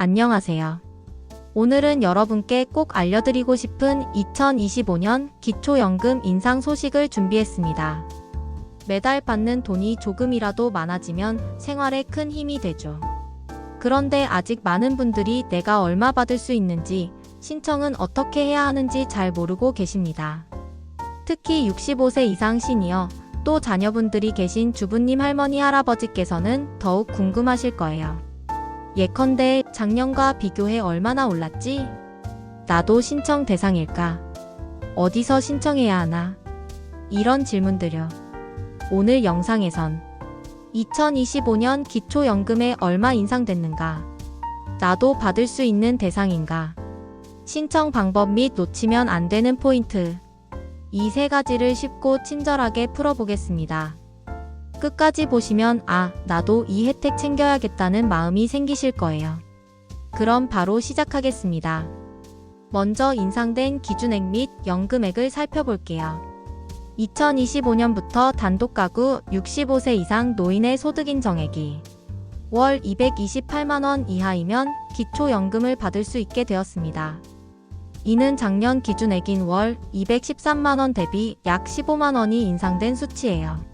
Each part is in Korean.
안녕하세요. 오늘은 여러분께 꼭 알려드리고 싶은 2025년 기초연금 인상 소식을 준비했습니다. 매달 받는 돈이 조금이라도 많아지면 생활에 큰 힘이 되죠. 그런데 아직 많은 분들이 내가 얼마 받을 수 있는지, 신청은 어떻게 해야 하는지 잘 모르고 계십니다. 특히 65세 이상 시니어, 또 자녀분들이 계신 주부님 할머니 할아버지께서는 더욱 궁금하실 거예요. 예컨대 작년과 비교해 얼마나 올랐지? 나도 신청 대상일까? 어디서 신청해야 하나? 이런 질문들요. 오늘 영상에선 2025년 기초연금에 얼마 인상됐는가? 나도 받을 수 있는 대상인가? 신청 방법 및 놓치면 안 되는 포인트. 이 세 가지를 쉽고 친절하게 풀어보겠습니다. 끝까지 보시면 아, 나도 이 혜택 챙겨야겠다는 마음이 생기실 거예요. 그럼 바로 시작하겠습니다. 먼저 인상된 기준액 및 연금액을 살펴볼게요. 2025년부터 단독 가구 65세 이상 노인의 소득인 정액이 월 228만원 이하이면 기초연금을 받을 수 있게 되었습니다. 이는 작년 기준액인 월 213만원 대비 약 15만원이 인상된 수치예요.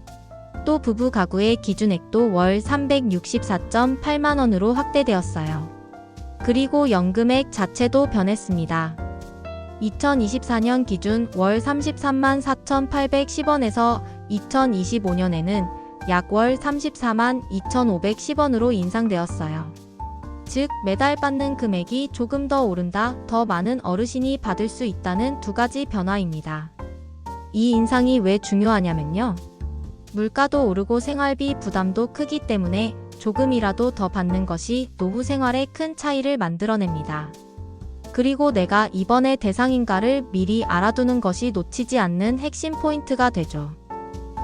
또 부부 가구의 기준액도 월 364.8만원으로 확대되었어요. 그리고 연금액 자체도 변했습니다. 2024년 기준 월 33만 4,810원에서 2025년에는 약 월 34만 2,510원으로 인상되었어요. 즉, 매달 받는 금액이 조금 더 오른다, 더 많은 어르신이 받을 수 있다는 두 가지 변화입니다. 이 인상이 왜 중요하냐면요. 물가도 오르고 생활비 부담도 크기 때문에 조금이라도 더 받는 것이 노후 생활에 큰 차이를 만들어냅니다. 그리고 내가 이번에 대상인가를 미리 알아두는 것이 놓치지 않는 핵심 포인트가 되죠.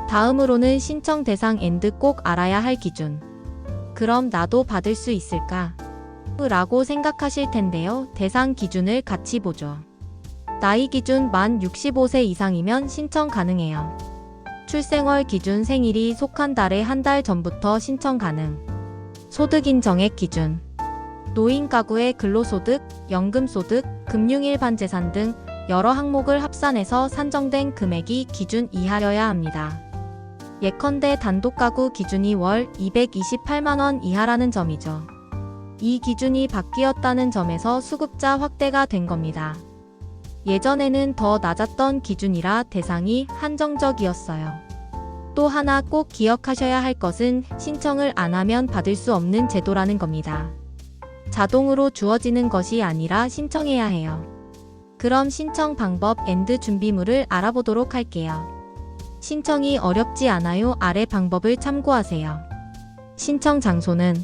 다음으로는 신청 대상 앤드 꼭 알아야 할 기준. 그럼 나도 받을 수 있을까? 라고 생각하실 텐데요. 대상 기준을 같이 보죠. 나이 기준 만 65세 이상이면 신청 가능해요. 출생월 기준 생일이 속한 달에 한달 전부터 신청 가능. 소득 인정액 기준. 노인 가구의 근로소득, 연금소득, 금융일반 재산 등 여러 항목을 합산해서 산정된 금액이 기준 이하여야 합니다. 예컨대 단독 가구 기준이 월 228만원 이하라는 점이죠. 이 기준이 바뀌었다는 점에서 수급자 확대가 된 겁니다. 예전에는 더 낮았던 기준이라 대상이 한정적이었어요. 또 하나 꼭 기억하셔야 할 것은 신청을 안 하면 받을 수 없는 제도라는 겁니다. 자동으로 주어지는 것이 아니라 신청해야 해요. 그럼 신청 방법 앤드 준비물을 알아보도록 할게요. 신청이 어렵지 않아요. 아래 방법을 참고하세요. 신청 장소는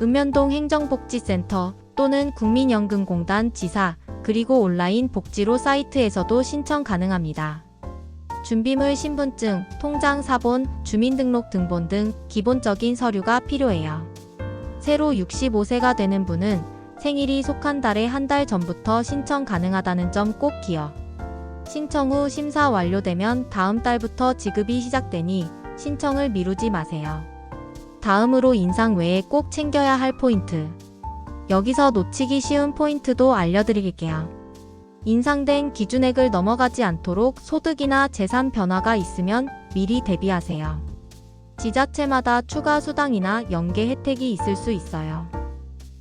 읍면동 행정복지센터 또는 국민연금공단 지사 그리고 온라인 복지로 사이트에서도 신청 가능합니다. 준비물 신분증, 통장 사본, 주민등록 등본 등 기본적인 서류가 필요해요. 새로 65세가 되는 분은 생일이 속한 달에 한 달 전부터 신청 가능하다는 점 꼭 기억. 신청 후 심사 완료되면 다음 달부터 지급이 시작되니 신청을 미루지 마세요. 다음으로 인상 외에 꼭 챙겨야 할 포인트. 여기서 놓치기 쉬운 포인트도 알려드릴게요. 인상된 기준액을 넘어가지 않도록 소득이나 재산 변화가 있으면 미리 대비하세요. 지자체마다 추가 수당이나 연계 혜택이 있을 수 있어요.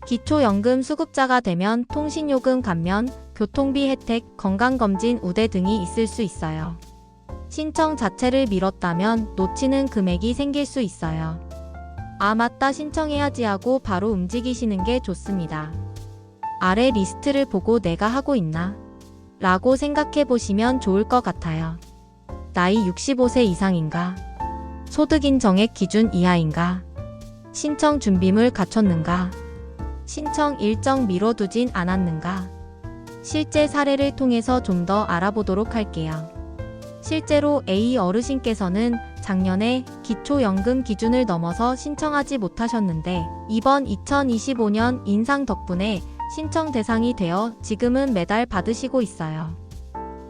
기초연금 수급자가 되면 통신요금 감면, 교통비 혜택, 건강검진 우대 등이 있을 수 있어요. 신청 자체를 미뤘다면 놓치는 금액이 생길 수 있어요. 아, 맞다, 신청해야지 하고 바로 움직이시는 게 좋습니다. 아래 리스트를 보고 내가 하고 있나? 라고 생각해 보시면 좋을 것 같아요. 나이 65세 이상인가? 소득인 정액 기준 이하인가? 신청 준비물 갖췄는가? 신청 일정 미뤄두진 않았는가? 실제 사례를 통해서 좀 더 알아보도록 할게요. 실제로 A 어르신께서는 작년에 기초연금 기준을 넘어서 신청하지 못하셨는데 이번 2025년 인상 덕분에 신청 대상이 되어 지금은 매달 받으시고 있어요.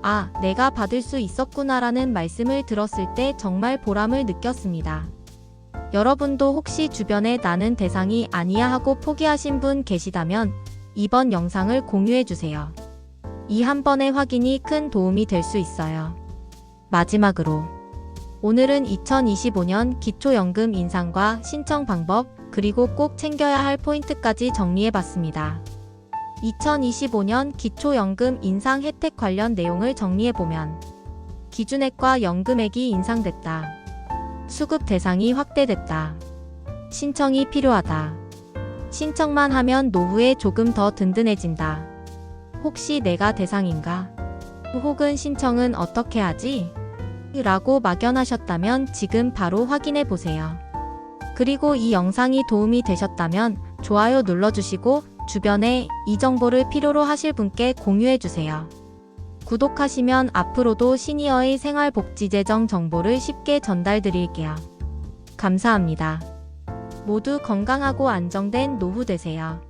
아, 내가 받을 수 있었구나라는 말씀을 들었을 때 정말 보람을 느꼈습니다. 여러분도 혹시 주변에 나는 대상이 아니야 하고 포기하신 분 계시다면 이번 영상을 공유해 주세요. 이 한 번의 확인이 큰 도움이 될 수 있어요. 마지막으로 오늘은 2025년 기초연금 인상과 신청 방법 그리고 꼭 챙겨야 할 포인트까지 정리해 봤습니다. 2025년 기초연금 인상 혜택 관련 내용을 정리해 보면 기준액과 연금액이 인상됐다. 수급 대상이 확대됐다. 신청이 필요하다. 신청만 하면 노후에 조금 더 든든해진다. 혹시 내가 대상인가? 혹은 신청은 어떻게 하지? 라고 막연하셨다면 지금 바로 확인해 보세요. 그리고 이 영상이 도움이 되셨다면 좋아요 눌러주시고 주변에 이 정보를 필요로 하실 분께 공유해 주세요. 구독하시면 앞으로도 시니어의 생활복지재정 정보를 쉽게 전달 드릴게요. 감사합니다. 모두 건강하고 안정된 노후 되세요.